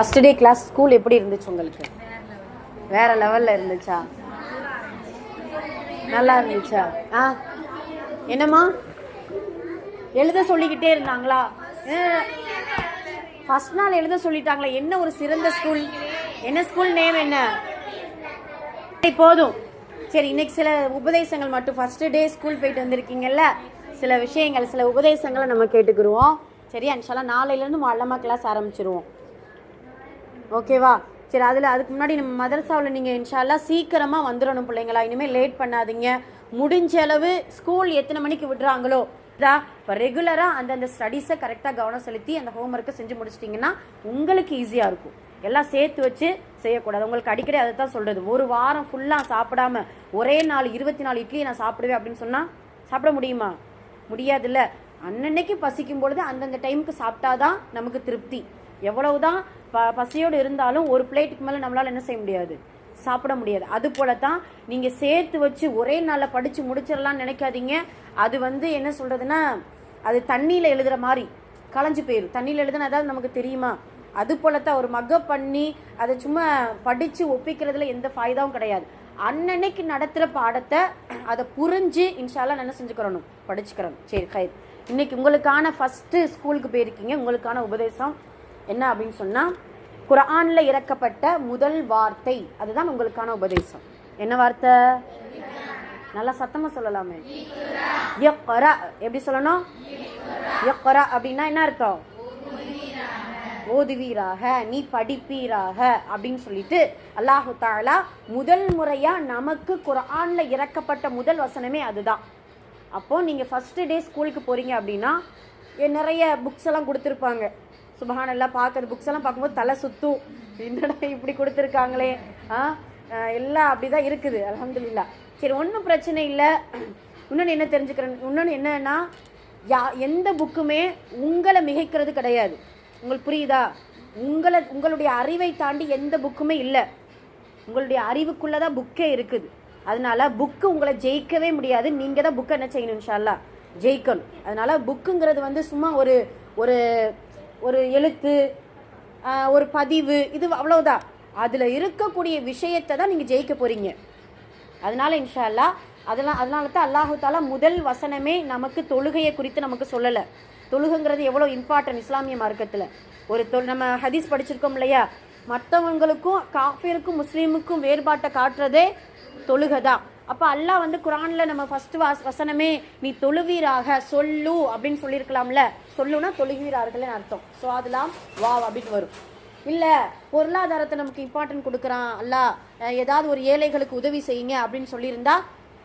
First day class school எப்படி இருந்துச்சு உங்களுக்கு? வேற லெவல்ல இருந்துச்சா? நல்லா இருந்துச்சா? ஆ? என்னம்மா? எழுத சொல்லிக்கிட்டே இருந்தாங்களா? ஃபர்ஸ்ட் நாள் எழுத சொல்லிட்டாங்களா என்ன ஒரு சிறந்த ஸ்கூல் என்ன ஸ்கூல் நேம் என்ன? போதும். சரி இன்னைக்கு சில உபதேசங்கள் மட்டும். ஃபர்ஸ்ட் டே ஸ்கூல் போயிட்டு வந்திருக்கீங்கல்ல? சில விஷயங்கள் சில உபதேசங்களை நம்ம கேட்டுக்கிருவோம். சரியா இன்ஷால்லா நாளையிலேருந்து மல்லமா கிளாஸ் ஆரம்பிச்சிருவோம். ஓகேவா? சரி அதில் அதுக்கு முன்னாடி நம்ம மதரசாவில் நீங்கள் இன்ஷால்லா சீக்கிரமாக வந்துடணும் பிள்ளைங்களா? இனிமேல் லேட் பண்ணாதீங்க. முடிஞ்ச அளவு ஸ்கூல் எத்தனை மணிக்கு விடுறாங்களோ இதா இப்போ ரெகுலராக அந்தந்த ஸ்டடீஸை கரெக்டாக கவனம் செலுத்தி அந்த ஹோம்ஒர்க்கை செஞ்சு முடிச்சிட்டிங்கன்னா உங்களுக்கு ஈஸியாக இருக்கும். எல்லாம் சேர்த்து வச்சு செய்யக்கூடாது. உங்களுக்கு அடிக்கடி அதை தான் சொல்கிறது ஒரு வாரம் ஃபுல்லாக சாப்பிடாம ஒரே நாள் இருபத்தி நாலு இட்லி நான் சாப்பிடுவேன் அப்படின்னு சொன்னால் சாப்பிட முடியுமா? முடியாதுல்ல. அன்னன்னைக்கு பசிக்கும் பொழுது அந்தந்த டைமுக்கு சாப்பிட்டாதான் நமக்கு திருப்தி. எவ்வளவுதான் ப பசியோடு இருந்தாலும் ஒரு பிளேட்டுக்கு மேலே நம்மளால் என்ன செய்ய முடியாது? சாப்பிட முடியாது. அது போல தான் நீங்கள் சேர்த்து வச்சு ஒரே நாளில் படித்து முடிச்சிடலாம்னு நினைக்காதீங்க. அது வந்து என்ன சொல்கிறதுன்னா அது தண்ணியில் எழுதுகிற மாதிரி களைஞ்சு போயிடும் தண்ணியில் எழுதுனா ஏதாவது நமக்கு தெரியுமா? அது போலத்தான் ஒரு மக்கப் பண்ணி அதை சும்மா படித்து ஒப்பிக்கிறதுல எந்த ஃபாய்தாவும் கிடையாது. அன்னன்னைக்கு நடத்துகிற பாடத்தை அதை புரிஞ்சு இன்ஷால்லாம் என்ன செஞ்சுக்கிறணும்? படிச்சுக்கிறணும். சரி ஹைர் இன்னைக்கு உங்களுக்கான ஃபஸ்ட்டு ஸ்கூலுக்கு போயிருக்கீங்க. உங்களுக்கான உபதேசம் என்ன அப்படின்னு சொன்னால் குரானில் இறக்கப்பட்ட முதல் வார்த்தை அதுதான் உங்களுக்கான உபதேசம். என்ன வார்த்தை? நல்லா சத்தமாக சொல்லலாமே. யக்ரா எப்படி சொல்லணும்? யக்ரா அப்படின்னா என்ன அர்த்தம்? ஓதுவீராக நீ படிப்பீராக அப்படின்னு சொல்லிட்டு அல்லாஹு தாலா முதல் முறையா நமக்கு குரானில் இறக்கப்பட்ட முதல் வசனமே அதுதான். அப்போ நீங்க ஃபர்ஸ்ட் டே ஸ்கூலுக்கு போறீங்க அப்படின்னா நிறைய புக்ஸ் எல்லாம் கொடுத்துருப்பாங்க. சுபஹானல்லாம் பார்க்குற புக்ஸ் எல்லாம் பார்க்கும்போது தலை சுத்தும். என்னடா இப்படி கொடுத்துருக்காங்களே? ஆ? எல்லாம் எல்லாம் அப்படிதான் இருக்குது. அலமதுல்லா சரி ஒன்றும் பிரச்சனை இல்லை. இன்னொன்று என்ன தெரிஞ்சுக்கிறேன்? இன்னொன்று என்னன்னா யா எந்த புக்குமே உங்களை மிகைக்கிறது கிடையாது. உங்களுக்கு புரியுதா? உங்களை உங்களுடைய அறிவை தாண்டி எந்த புக்குமே இல்லை. உங்களுடைய அறிவுக்குள்ளே தான் புக்கே இருக்குது. அதனால புக்கு உங்களை ஜெயிக்கவே முடியாது. நீங்கள் தான் புக்கை என்ன செய்யணும் இன்ஷால்லா ஜெயிக்கணும். அதனால புக்குங்கிறது வந்து சும்மா ஒரு ஒரு ஒரு எழுத்து ஒரு பதிவு இது அவ்வளவுதான். அதில் இருக்கக்கூடிய விஷயத்தை தான் நீங்கள் ஜெயிக்க போகிறீங்க அதனால இன்ஷா அல்லாஹ் அதெல்லாம் அதனால தான் அல்லாஹு தாலா முதல் வசனமே நமக்கு தொழுகையை குறித்து நமக்கு சொல்லலை. தொழுகங்கிறது எவ்வளோ இம்பார்ட்டன்ட் இஸ்லாமிய மார்க்கத்தில். ஒரு தொல் நம்ம ஹதீஸ் படிச்சிருக்கோம் இல்லையா? மற்றவங்களுக்கும் காஃபிருக்கும் முஸ்லீமுக்கும் வேறுபாட்டை காட்டுறதே தொழுகை தான் அப்போ அல்லாஹ் வந்து குரானில் நம்ம ஃபஸ்ட்டு வாஸ் வசனமே நீ தொழுவீராக சொல்லு அப்படின்னு சொல்லியிருக்கலாம்ல. சொல்லுனா தொழுகிறார்கள்னு அர்த்தம். ஸோ அதெல்லாம் வாவ் அப்படின்னு வரும். இல்லை பொருளாதாரத்தை நமக்கு இம்பார்ட்டன்ட் கொடுக்குறான் அல்லாஹ். ஏதாவது ஒரு ஏழைகளுக்கு உதவி செய்யுங்க அப்படின்னு சொல்லியிருந்தா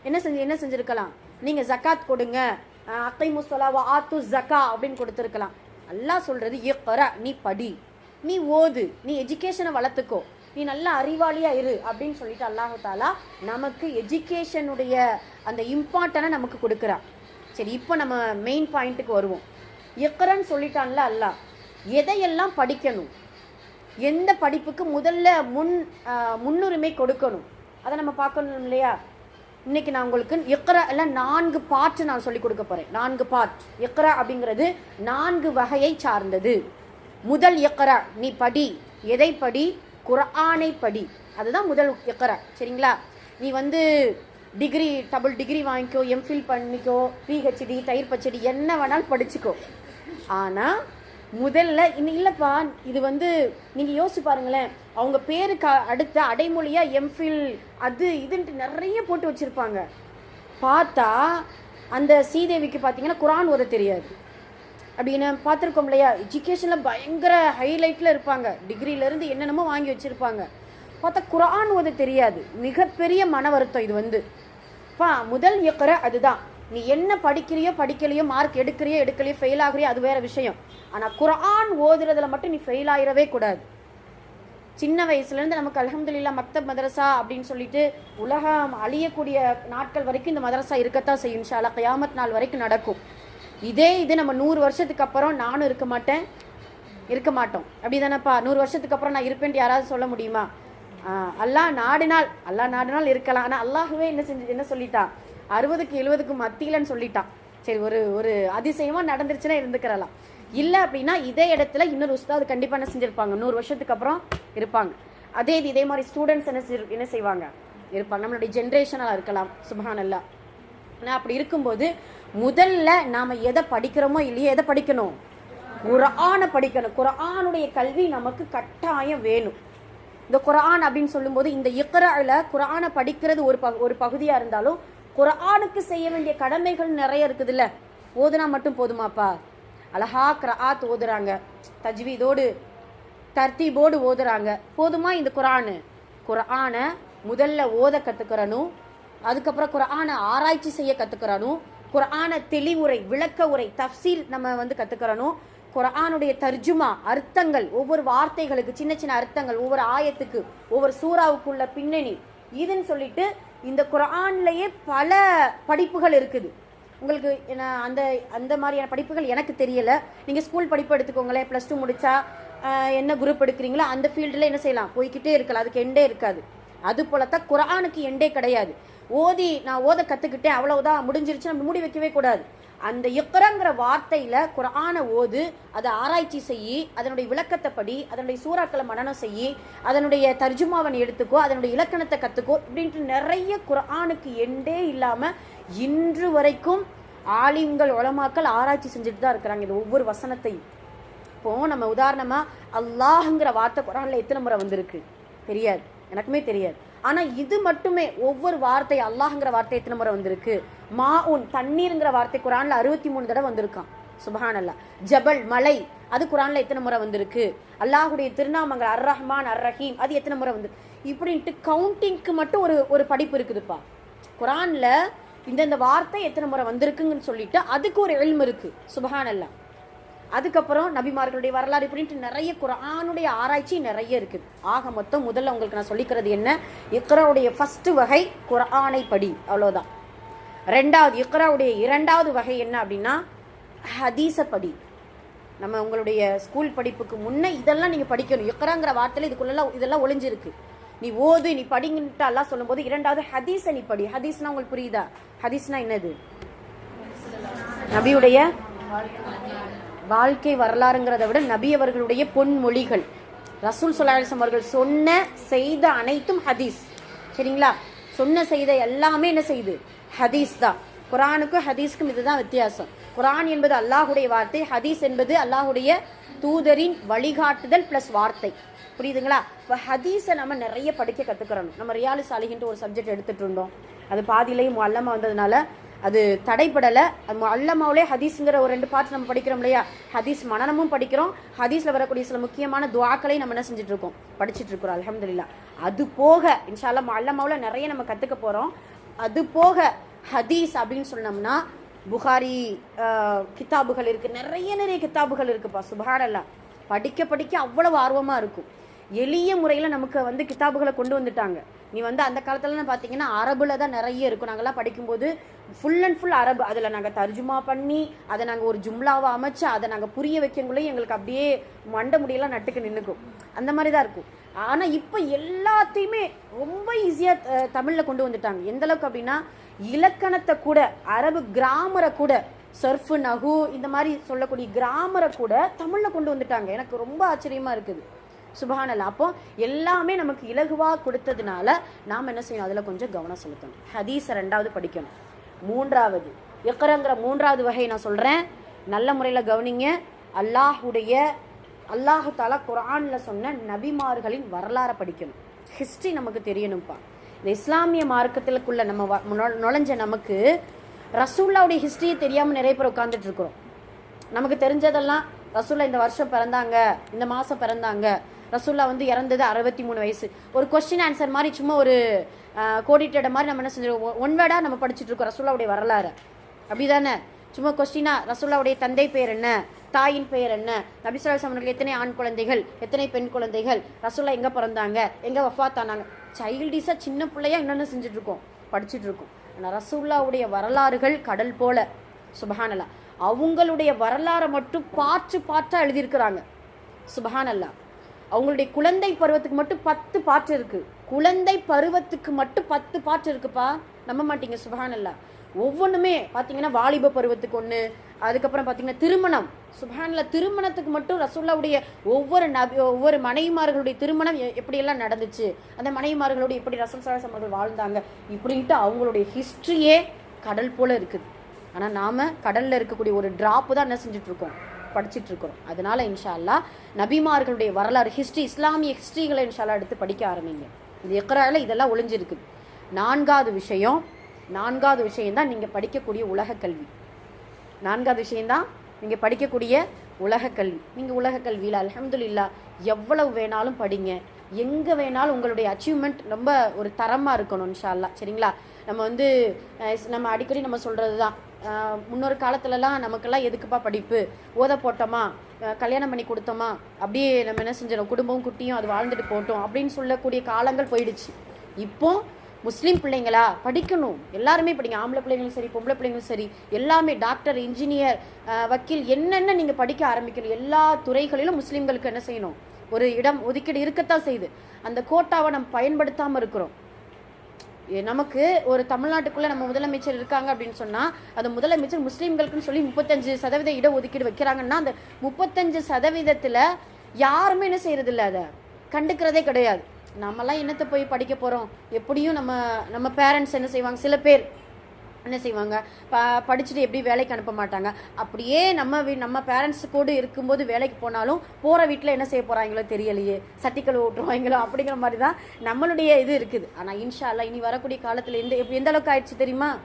என்ன செஞ்சு என்ன செஞ்சுருக்கலாம்? நீங்கள் ஜக்காத் கொடுங்க. அக்கை முசலாவா ஆத்து ஜக்கா அப்படின்னு கொடுத்துருக்கலாம். அல்லாஹ் சொல்கிறது இயக்கர நீ படி. நீ ஓது. நீ எஜுகேஷனை வளர்த்துக்கோ. நீ நல்ல அறிவாளியாக இரு அப்படின்னு சொல்லிட்டு அல்லாஹு தாலா நமக்கு எஜுகேஷனுடைய அந்த இம்பார்ட்டனை நமக்கு கொடுக்குறான். சரி இப்போ நம்ம மெயின் பாயிண்ட்டுக்கு வருவோம். எக்கரன்னு சொல்லிட்டான்ல அல்லாஹ் எதையெல்லாம் படிக்கணும்? எந்த படிப்புக்கு முதல்ல முன் முன்னுரிமை கொடுக்கணும்? அதை நம்ம பார்க்கணும் இல்லையா? இன்னைக்கு நான் உங்களுக்கு இக்ரா எல்லாம் நான்கு பார்ட் நான் சொல்லி கொடுக்க போகிறேன் நான்கு பார்ட் இக்ரா அப்படிங்கிறது நான்கு வகையை சார்ந்தது. முதல் இக்ரா நீ படி. எதை படி? குரானை படி அதுதான் முதல் இக்ரா. சரிங்களா? நீ வந்து டிகிரி டபுள் டிகிரி வாங்கிக்கோ எம்ஃபில் பண்ணிக்கோ பிஹெச்டி தயிர் பச்சடி என்ன வேணாலும் படிச்சுக்கோ. ஆனால் முதல்ல இன்னும் இல்லைப்பா இது வந்து நீங்கள் யோசிச்சு பாருங்களேன். அவங்க பேருக்கு அடுத்த அடைமொழியாக எம்ஃபில் அது இதுன்ட்டு நிறைய போட்டு வச்சுருப்பாங்க. பார்த்தா அந்த சீதேவிக்கு பார்த்தீங்கன்னா குரான் ஓத தெரியாது. அப்படின்னு பார்த்துருக்கோம் இல்லையா? எஜுகேஷனில் பயங்கர ஹைலைட்டில் இருப்பாங்க. டிகிரியிலேருந்து என்னென்னமோ வாங்கி வச்சுருப்பாங்க. பார்த்தா குரான் ஓத தெரியாது. மிகப்பெரிய மன வருத்தம் இது வந்து. பா முதல் இயக்கிற அதுதான். நீ என்ன படிக்கிறியோ படிக்கலையோ மார்க் எடுக்கிறியோ எடுக்கலையோ ஃபெயில் ஆகுறியோ அது வேறு விஷயம். ஆனால் குரான் ஓதுறதுல மட்டும் நீ ஃபெயில் ஆகிடவே கூடாது. சின்ன வயசுலேருந்து நமக்கு அலமதுல்லா மக்தப் மதரசா அப்படின்னு சொல்லிட்டு உலகம் அழியக்கூடிய நாட்கள் வரைக்கும் இந்த மதரசா இருக்கத்தான் செய்யும். ஷாலா கயாமத் நாள் வரைக்கும் நடக்கும். இதே இது நம்ம நூறு வருஷத்துக்கு அப்புறம் நானும் இருக்க மாட்டேன். இருக்க மாட்டோம். அப்படி தானேப்பா நூறு வருஷத்துக்கு அப்புறம் நான் இருப்பேன்ட்டு யாராவது சொல்ல முடியுமா? அல்லா அல்லாஹ் நாடினால் அல்லாஹ் நாடினால் இருக்கலாம். ஆனால் அல்லாஹுவே என்ன செஞ்சு என்ன சொல்லிட்டான் அறுபதுக்கு எழுபதுக்கு மத்தியிலன்னு சொல்லிட்டான். சரி ஒரு ஒரு அதிசயமாக நடந்துருச்சுன்னா இருந்துக்கிறலாம். இல்லை அப்படின்னா இதே இடத்துல இன்னொரு உஸ்தாது கண்டிப்பாக என்ன செஞ்சுருப்பாங்க? நூறு வருஷத்துக்கு அப்புறம் இருப்பாங்க. அதே இது இதே மாதிரி ஸ்டூடெண்ட்ஸ் என்ன என்ன செய்வாங்க? இருப்பாங்க. நம்மளுடைய ஜென்ரேஷனாக இருக்கலாம். சுபஹானல்லா. ஆனால் அப்படி இருக்கும்போது முதல்ல நாம் எதை படிக்கிறோமோ இல்லையோ எதை படிக்கணும்? குரானை படிக்கணும். குரானுடைய கல்வி நமக்கு கட்டாயம் வேணும். இந்த குரான் அப்படின்னு சொல்லும்போது இந்த இக்ரால குரானை படிக்கிறது ஒரு பகு ஒரு பகுதியாக இருந்தாலும் குரானுக்கு செய்ய வேண்டிய கடமைகள் நிறைய இருக்குதுல்ல. ஓதுனா மட்டும் போதுமாப்பா? அழகா கிராத் ஓதுறாங்க. தஜ்வீதோடு தர்த்தீபோடு ஓதுறாங்க. போதுமா இந்த குரானு குரானை முதல்ல ஓத கற்றுக்கிறனும் அதுக்கப்புறம் குரானை ஆராய்ச்சி செய்ய கற்றுக்கிறனும் குரானை தெளிவுரை விளக்க உரை தஃசீல் நம்ம வந்து கற்றுக்கிறனும் குரானுடைய தர்ஜுமா அர்த்தங்கள் ஒவ்வொரு வார்த்தைகளுக்கு சின்ன சின்ன அர்த்தங்கள் ஒவ்வொரு ஆயத்துக்கு ஒவ்வொரு சூறாவுக்குள்ள பின்னணி. இதுன்னு சொல்லிட்டு இந்த குரான்லேயே பல படிப்புகள் இருக்குது. உங்களுக்கு என்ன அந்த அந்த மாதிரியான படிப்புகள் எனக்கு தெரியலை. நீங்கள் ஸ்கூல் படிப்பு எடுத்துக்கோங்களேன் ப்ளஸ் டூ முடித்தா என்ன குரூப் எடுக்கிறீங்களோ அந்த ஃபீல்டில் என்ன செய்யலாம்? போய்க்கிட்டே இருக்கலாம். அதுக்கு எண்டே இருக்காது. அது போலத்தான் குரானுக்கு எண்டே கிடையாது. ஓதி நான் ஓத கற்றுக்கிட்டேன் அவ்வளவுதான் முடிஞ்சிருச்சு நம்ம மூடி வைக்கவே கூடாது. அந்த இக்கரங்கிற வார்த்தையில குரான ஓது அதை ஆராய்ச்சி செய்யி அதனுடைய விளக்கத்தை படி அதனுடைய சூறாக்களை மனனம் செய்யி அதனுடைய தர்ஜுமாவன் எடுத்துக்கோ அதனுடைய இலக்கணத்தை கத்துக்கோ இப்படின்ட்டு நிறைய குரானுக்கு எண்டே இல்லாம இன்று வரைக்கும் ஆலிம்கள் உலமாக்கள் ஆராய்ச்சி செஞ்சுட்டு தான் இருக்கிறாங்க இந்த ஒவ்வொரு வசனத்தையும். இப்போ நம்ம உதாரணமா அல்லாஹ்ங்கிற வார்த்தை குரான்ல எத்தனை முறை வந்திருக்கு? தெரியாது. எனக்குமே தெரியாது. ஆனால் இது மட்டுமே ஒவ்வொரு வார்த்தை அல்லாஹ்ங்கிற வார்த்தை எத்தனை முறை வந்திருக்கு? மா உன் தண்ணீருங்கிற வார்த்தை குரானில் அறுபத்தி மூணு தடவை வந்திருக்கான். சுபஹான் அல்லா ஜபல் மலை அது குரானில் எத்தனை முறை வந்திருக்கு? அல்லாஹுடைய திருநாமங்கள் அர் ரஹ்மான் அர் ரஹீம் அது எத்தனை முறை வந்து இப்படின்ட்டு கவுண்டிங்க்கு மட்டும் ஒரு ஒரு படிப்பு இருக்குதுப்பா. குரானில் இந்தந்த வார்த்தை எத்தனை முறை வந்திருக்குங்கன்னு சொல்லிட்டு அதுக்கு ஒரு எல்ம் இருக்குது சுபஹான் அல்லா அதுக்கப்புறம் நபிமார்களுடைய வரலாறு இப்படின்ட்டு நிறைய குரானுடைய ஆராய்ச்சி நிறைய இருக்குது ஆக மொத்தம் முதல்ல உங்களுக்கு நான் சொல்லிக்கிறது என்ன? இக்ராவுடைய ஃபஸ்ட்டு வகை குரானை படி. அவ்வளோதான் ரெண்டாவது இக்ராவுடைய இரண்டாவது வகை என்ன அப்படின்னா ஹதீஸ படி. நம்ம உங்களுடைய ஸ்கூல் படிப்புக்கு முன்னே இதெல்லாம் நீங்கள் படிக்கணும். இக்ராங்கிற வார்த்தையில் இதுக்குள்ளெல்லாம் இதெல்லாம் ஒளிஞ்சிருக்கு. நீ ஓது நீ படிங்கன்ட்டு எல்லாம் சொல்லும்போது இரண்டாவது ஹதீஸை நீ படி. ஹதீஸ்னா உங்களுக்கு புரியுதா? ஹதீஸ்னா என்னது? நபியுடைய வாழ்க்கை வரலாறுங்கிறத விட நபி அவர்களுடைய பொன்மொழிகள். ரசூல் சொல்லாசம் அவர்கள் சொன்ன செய்த அனைத்தும் ஹதீஸ். சரிங்களா? சொன்ன செய்த எல்லாமே என்ன செய்யுது ஹதீஸ் தான். குரானுக்கும் ஹதீஸ்க்கும் இதுதான் வித்தியாசம். குரான் என்பது அல்லாஹுடைய வார்த்தை ஹதீஸ் என்பது அல்லாஹுடைய தூதரின் வழிகாட்டுதல் ப்ளஸ் வார்த்தை. புரியுதுங்களா? இப்போ ஹதீஸை நம்ம நிறைய படிக்க கற்றுக்கிறோம் நம்ம ரியாலி சாலிகின்ற ஒரு சப்ஜெக்ட் எடுத்துகிட்டு இருந்தோம். அது பாதியிலையும் அல்லமா வந்ததுனால அது தடைப்படலை. அது அல்லமாவிலே ஹதீஸுங்கிற ஒரு ரெண்டு பார்ட்ஸ் நம்ம படிக்கிறோம் இல்லையா? ஹதீஸ் மனநமும் படிக்கிறோம். ஹதீஸில் வரக்கூடிய சில முக்கியமான துவாக்களையும் நம்ம என்ன செஞ்சுட்டு படிச்சுட்ருக்குறோம் அலமதுல்லா அது போக இன்ஷால்லா அல்லமாவில் நிறைய நம்ம கற்றுக்க போகிறோம் அது போக ஹதீஸ் அப்படின்னு சொன்னோம்னா புகாரி கித்தாபுகள் இருக்குது நிறைய நிறைய கித்தாபுகள் இருக்குப்பா. சுபாரல்லா படிக்க படிக்க அவ்வளவு ஆர்வமாக இருக்கும். எளிய முறையில் நமக்கு வந்து கிதாபுகளை கொண்டு வந்துட்டாங்க. நீ வந்து அந்த காலத்துலலாம் பார்த்தீங்கன்னா அரபில் தான் நிறைய இருக்கும். நாங்கள்லாம் படிக்கும்போது ஃபுல் அண்ட் ஃபுல் அரபு. அதில் நாங்கள் தர்ஜுமா பண்ணி அதை நாங்கள் ஒரு ஜும்லாவை அமைச்சு அதை நாங்கள் புரிய வைக்கங்குள்ளே எங்களுக்கு அப்படியே மண்டை முடியெல்லாம் நட்டுக்கு நின்றுக்கும் அந்த மாதிரி தான் இருக்கும். ஆனால் இப்போ எல்லாத்தையுமே ரொம்ப ஈஸியாக தமிழில் கொண்டு வந்துட்டாங்க. எந்தளவுக்கு அப்படின்னா இலக்கணத்தை கூட அரபு கிராமரை கூட சர்ஃபு நகு இந்த மாதிரி சொல்லக்கூடிய கிராமரை கூட தமிழில் கொண்டு வந்துட்டாங்க. எனக்கு ரொம்ப ஆச்சரியமாக இருக்குது. சுபஹானல்லா அப்போ எல்லாமே நமக்கு இலகுவாக கொடுத்ததுனால நாம் என்ன செய்யணும்? அதில் கொஞ்சம் கவனம் செலுத்தணும். ஹதீஸை ரெண்டாவது படிக்கணும். மூன்றாவது எக்கரங்கிற மூன்றாவது வகை நான் சொல்கிறேன் நல்ல முறையில் கவனிங்க. அல்லாஹுடைய அல்லாஹு தாலா குரானில் சொன்ன நபிமார்களின் வரலாறை படிக்கணும். ஹிஸ்ட்ரி நமக்கு தெரியணும்ப்பா. இந்த இஸ்லாமிய மார்க்கத்திற்குள்ள நம்ம வ- நுழ- நுழைஞ்ச நமக்கு ரசூல்லாவுடைய ஹிஸ்ட்ரியை தெரியாமல் நிறைய பேர் உட்காந்துட்டு இருக்கிறோம். நமக்கு தெரிஞ்சதெல்லாம் ரசூல்லா இந்த வருஷம் பிறந்தாங்க இந்த மாதம் பிறந்தாங்க ரசூல்லா வந்து இறந்தது அறுபத்தி மூணு வயசு. ஒரு கொஸ்டின் ஆன்சர் மாதிரி சும்மா ஒரு கோடிட்டட மாதிரி நம்ம என்ன செஞ்சிருக்கோம் ஒன் வேர்டாக நம்ம படிச்சுட்டு இருக்கோம் ரசூல்லாவுடைய வரலாறு. அப்படிதானே? சும்மா கொஸ்டினா ரசூல்லாவுடைய தந்தை பெயர் என்ன? தாயின் பெயர் என்ன? நபிசுல்லா அவர்கள் எத்தனை ஆண் குழந்தைகள்? எத்தனை பெண் குழந்தைகள்? ரசூல்லா எங்கே பிறந்தாங்க? எங்கே வஃபாத்தானாங்க சைல்டிஸாக சின்ன பிள்ளையா என்னென்ன செஞ்சுட்டு இருக்கோம் படிச்சுட்டு இருக்கோம். ஆனால் ரசூல்லாவுடைய வரலாறுகள் கடல் போல. சுபஹானல்லா அவங்களுடைய வரலாறை மட்டும் பாற்று பார்த்தா எழுதியிருக்கிறாங்க. சுபஹானல்லா அவங்களுடைய குழந்தை பருவத்துக்கு மட்டும் பத்து பாட்டு இருக்கு. குழந்தை பருவத்துக்கு மட்டும் பத்து பாட்டு இருக்குப்பா. நம்ப மாட்டீங்க சுபஹானல்லா. ஒவ்வொன்றுமே பார்த்தீங்கன்னா வாலிப பருவத்துக்கு ஒன்று அதுக்கப்புறம் பார்த்தீங்கன்னா திருமணம். சுபஹானில் திருமணத்துக்கு மட்டும் ரசூல்லாவுடைய ஒவ்வொரு நபி ஒவ்வொரு மனைவிமார்களுடைய திருமணம் எ- எப்படியெல்லாம் நடந்துச்சு அந்த மனைவிமார்களோடு எப்படி ரசூல் சலாசம் அவர்கள் வாழ்ந்தாங்க இப்படின்ட்டு அவங்களுடைய ஹிஸ்ட்ரியே கடல் போல் இருக்குது. ஆனால் நாம் கடலில் இருக்கக்கூடிய ஒரு ட்ராப்பு தான் என்ன செஞ்சிட்ருக்கோம் படிச்சுட்டு இருக்கிறோம் அதனால இன்ஷால்லா நபிமார்களுடைய வரலாறு ஹிஸ்ட்ரி இஸ்லாமிய ஹிஸ்ட்ரிகளை இன்ஷால்லா எடுத்து படிக்க ஆரம்பிங்க. இது எக்கரால இதெல்லாம் ஒளிஞ்சிருக்குது நான்காவது விஷயம் நான்காவது விஷயம்தான் நீங்கள் படிக்கக்கூடிய உலக கல்வி. நான்காவது விஷயம்தான் நீங்கள் படிக்கக்கூடிய உலக கல்வி. நீங்கள் உலக கல்வியில் அலமதுல்லா எவ்வளவு வேணாலும் படிங்க. எங்கே வேணாலும் உங்களுடைய அச்சீவ்மெண்ட் ரொம்ப ஒரு தரமாக இருக்கணும் இன்ஷால்லா சரிங்களா? நம்ம வந்து நம்ம அடிக்கடி நம்ம சொல்கிறது தான் முன்னொரு காலத்துலலாம் நமக்கெல்லாம் எதுக்குப்பா படிப்பு? ஓத போட்டோமா? கல்யாணம் பண்ணி கொடுத்தோமா? அப்படியே நம்ம என்ன செஞ்சிடும் குடும்பம் குட்டியும் அது வாழ்ந்துட்டு போட்டோம் அப்படின்னு சொல்லக்கூடிய காலங்கள் போயிடுச்சு. இப்போ முஸ்லீம் பிள்ளைங்களா படிக்கணும். எல்லாருமே படிங்க. ஆம்பளை பிள்ளைங்களும் சரி பொம்பளை பிள்ளைங்களும் சரி எல்லாமே டாக்டர் இன்ஜினியர் வக்கீல் என்னென்ன நீங்கள் படிக்க ஆரம்பிக்கணும்? எல்லா துறைகளிலும் முஸ்லீம்களுக்கு என்ன செய்யணும்? ஒரு இடம் ஒதுக்கீடு இருக்கத்தான் செய்யுது. அந்த கோட்டாவை நம்ம பயன்படுத்தாமல் இருக்கிறோம். நமக்கு ஒரு தமிழ்நாட்டுக்குள்ள நம்ம முதலமைச்சர் இருக்காங்க அப்படின்னு சொன்னா அந்த முதலமைச்சர் முஸ்லீம்களுக்குன்னு சொல்லி முப்பத்தஞ்சு சதவீத இட ஒதுக்கீடு வைக்கிறாங்கன்னா அந்த முப்பத்தஞ்சு சதவீதத்துல யாருமே என்ன செய்யறது அதை. கண்டுக்கிறதே கிடையாது. நம்மலாம் என்னத்தை போய் படிக்க போறோம்? எப்படியும் நம்ம நம்ம பேரண்ட்ஸ் என்ன செய்வாங்க? சில பேர் என்ன செய்வாங்க? ப படிச்சுட்டு எப்படி வேலைக்கு அனுப்ப மாட்டாங்க? அப்படியே நம்ம வீ நம்ம பேரண்ட்ஸ் கூட இருக்கும்போது வேலைக்கு போனாலும் போகிற வீட்டில் என்ன செய்ய போகிறாங்களோ தெரியலையே. சட்டிக்கல் ஓட்டுருவாங்களோ அப்படிங்கிற மாதிரி தான் நம்மளுடைய இது இருக்குது. ஆனால் இன்ஷா அல்லா இனி வரக்கூடிய காலத்தில் எந்த எப்ப- எந்த அளவுக்கு ஆயிடுச்சு தெரியுமா?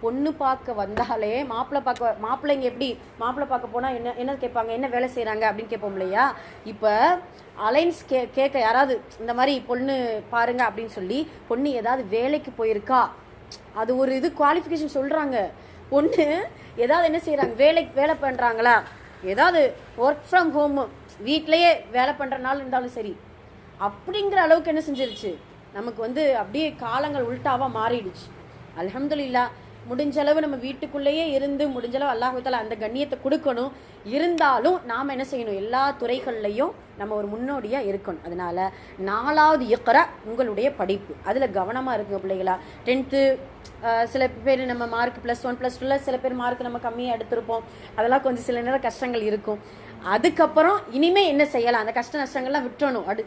பொண்ணு பார்க்க வந்தாலே மாப்பிள்ளை பார்க்க மாப்பிள்ளைங்க எப்படி மாப்பிள்ளை பார்க்க போனால் என்ன என்ன கேட்பாங்க? என்ன வேலை செய்கிறாங்க அப்படின்னு கேட்போம் இல்லையா? இப்போ அலைன்ஸ் கே கேட்க யாராவது இந்த மாதிரி பொண்ணு பாருங்க அப்படின்னு சொல்லி பொண்ணு ஏதாவது வேலைக்கு போயிருக்கா? அது ஒரு இது குவாலிஃபிகேஷன் சொல்கிறாங்க ஒன்று ஏதாவது என்ன செய்கிறாங்க வேலைக்கு வேலை பண்றாங்களா? ஏதாவது ஒர்க் ஃப்ரம் ஹோம் வீட்லயே வேலை பண்ணுறனால இருந்தாலும் சரி. அப்படிங்கிற அளவுக்கு என்ன செஞ்சிருச்சு? நமக்கு வந்து அப்படியே காலங்கள் உல்டாவா மாறிடுச்சு. அலமதுல்லா முடிஞ்ச அளவு நம்ம வீட்டுக்குள்ளேயே இருந்து முடிஞ்ச அளவு அல்லாஹால அந்த கண்ணியத்தை கொடுக்கணும். இருந்தாலும் நாம் என்ன செய்யணும்? எல்லா துறைகள்லையும் நம்ம ஒரு முன்னோடியாக இருக்கணும். அதனால நாலாவது இயக்கற உங்களுடைய படிப்பு. அதில் கவனமாக இருக்குங்க பிள்ளைகளா. டென்த்து சில பேர் நம்ம மார்க் ப்ளஸ் ஒன் ப்ளஸ் டூவில் சில பேர் மார்க் நம்ம கம்மியாக எடுத்திருப்போம். அதெல்லாம் கொஞ்சம் சில நேரம் கஷ்டங்கள் இருக்கும். அதுக்கப்புறம் இனிமே என்ன செய்யலாம்? அந்த கஷ்ட நஷ்டங்கள்லாம் விட்டுறணும். அடு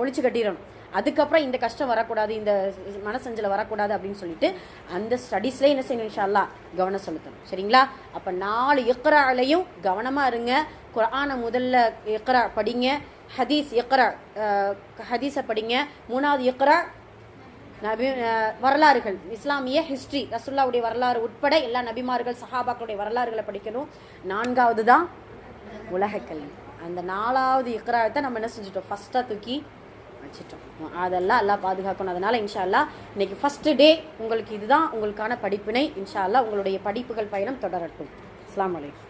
ஒழிச்சு கட்டிடணும். அதுக்கப்புறம் இந்த கஷ்டம் வரக்கூடாது இந்த மனசஞ்சல வரக்கூடாது அப்படின்னு சொல்லிட்டு அந்த ஸ்டடீஸ்ல என்ன செய்யணும் இன்ஷால்லா கவனம் செலுத்தணும். சரிங்களா? அப்ப நாலு இக்கராலையும் கவனமா இருங்க. குரானை முதல்ல இக்கரா படிங்க. ஹதீஸ் இக்கரா ஹதீஸை படிங்க. மூணாவது இக்கரா நபி வரலாறுகள். இஸ்லாமிய ஹிஸ்ட்ரி ரசுல்லாவுடைய வரலாறு உட்பட எல்லா நபிமார்கள் சஹாபாக்களுடைய வரலாறுகளை படிக்கணும். நான்காவது தான் உலக கல்வி அந்த நாலாவது இக்கராவை தான் நம்ம என்ன செஞ்சுட்டோம்? ஃபர்ஸ்ட்டாக தூக்கி வச்சுட்டோம் அதெல்லாம் எல்லாம் பாதுகாக்கணும். அதனால் இன்ஷா அல்லா இன்னைக்கு ஃபஸ்ட்டு டே உங்களுக்கு இதுதான் உங்களுக்கான படிப்பினை இன்ஷா அல்லா உங்களுடைய படிப்புகள் பயணம் தொடரட்டும். அஸ்ஸலாமு அலைக்கும்.